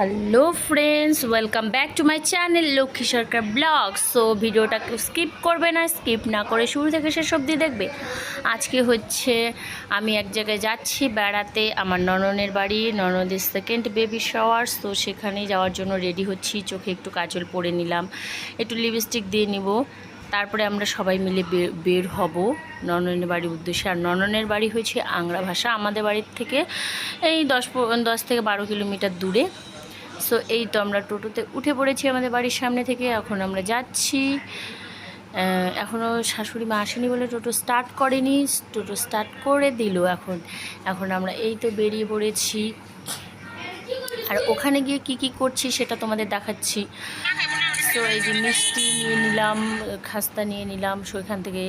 Hello friends welcome back to my channel Lakshmi Sarkar blog so ভিডিওটা skip করবে না skip না করে শুরু থেকে শেষ অবধি দেখবে। আজকে হচ্ছে আমি এক জায়গায় যাচ্ছি, বেড়াতে। আমার নননের বাড়ি ননদের সেকেন্ড বেবি শাওয়ার তো সেখানে যাওয়ার জন্য রেডি হচ্ছি। চোখে একটু কাজল পরে নিলাম, একটু লিপস্টিক দিয়ে নিব। তারপরে আমরা সবাই মিলে বের হব নননের বাড়ির উদ্দেশ্যে। আর নননের বাড়ি হয়েছে আংরা ভাষা। আমাদের বাড়ির থেকে এই দশ দশ থেকে বারো কিলোমিটার দূরে। সো এই তো আমরা টোটোতে উঠে পড়েছি আমাদের বাড়ির সামনে থেকে। এখন আমরা যাচ্ছি। এখনও শাশুড়ি মা আসেনি বলে টোটো স্টার্ট করেনি। টোটো স্টার্ট করে দিল এখন। এখন আমরা এই তো বেরিয়ে পড়েছি। আর ওখানে গিয়ে কি কি করছি সেটা তোমাদের দেখাচ্ছি। তো এই যে মিষ্টি নিয়ে নিলাম, খাস্তা নিয়ে নিলাম। সো এখান থেকে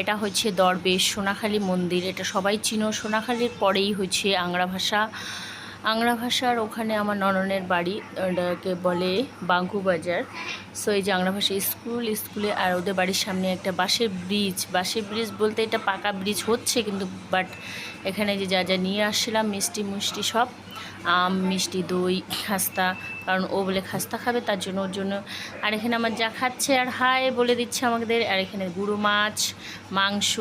এটা হচ্ছে দরবেশ, সোনাখালী মন্দির। এটা সবাই চিনো। সোনাখালীর পরেই হচ্ছে আংরা ভাষা। আংরা ভাষার ওখানে আমার নননের বাড়ি, ওটাকে বলে বাঙ্কু বাজার। সো এই যে আংরা ভাষা স্কুল, স্কুলে আর ওদের বাড়ির সামনে একটা বাঁশের ব্রিজ বাঁশের ব্রিজ বলতে এটা পাকা ব্রিজ হচ্ছে কিন্তু বাট এখানে যে যা যা নিয়ে আসছিলাম, মিষ্টি মুষ্টি সব, আম, মিষ্টি দই, খাস্তা, কারণ ও বলে খাস্তা খাবে, তার জন্য ওর জন্য। আর এখানে আমার যা খাচ্ছে আর হায় বলে দিচ্ছে আমাদের, আর এখানে গুঁড়ো মাছ, মাংস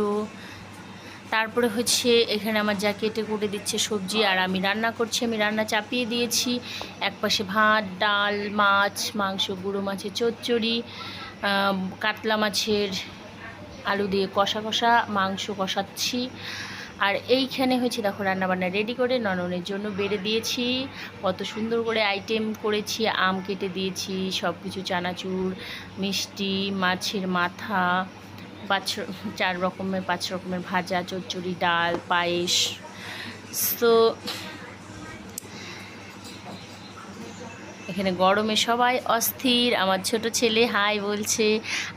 তারপরে হচ্ছে এখানে আমার যা কেটে কুটে দিচ্ছে সবজি আর আমি রান্না করছি, আমি রান্না চাপিয়ে দিয়েছি। এক পাশে ভাত, ডাল, মাছ, মাংস, গুঁড়ো মাছের চচ্চড়ি কাতলা মাছের আলু দিয়ে কষা কষা, মাংস কষাচ্ছি। আর এইখানে হচ্ছে দেখো রান্নাবান্না রেডি করে নননের জন্য বেড়ে দিয়েছি। কত সুন্দর করে আইটেম করেছি, আম কেটে দিয়েছি সব কিছু চানাচুর, মিষ্টি, মাছের মাথা পাঁচ চার রকমের, পাঁচ রকমের ভাজা, চচ্চড়ি, ডাল, পায়েস। তো এখানে গরমে সবাই অস্থির। আমার ছোট ছেলে, হাই বলছে,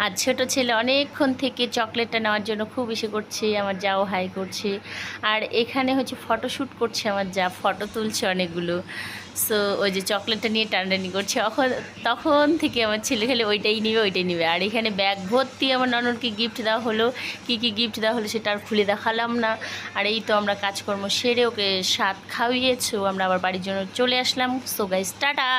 আর ছোট ছেলে অনেকক্ষণ থেকে চকলেটটা নেওয়ার জন্য খুব ইসে করছে, আমার যাও হাই করছে। আর এখানে হচ্ছে ফটোশ্যুট করছে আমার যা, ফটো তুলছে অনেকগুলো। সো ওই যে চকলেটটা নিয়ে টানটানি করছে। তখন তখন থেকে আমার ছেলে খেলে ওইটাই নিবে ওইটাই নিবে। আর এখানে ব্যাগ ভর্তি আমার নননকে গিফট দেওয়া হলো। কি কি গিফট দেওয়া হলো সেটা আর খুলে দেখালাম না। আর এই তো আমরা কাজকর্ম সেরে ওকে স্বাদ খাওয়িয়েছো আমরা আবার বাড়ির জন্য চলে আসলাম। So guys tata!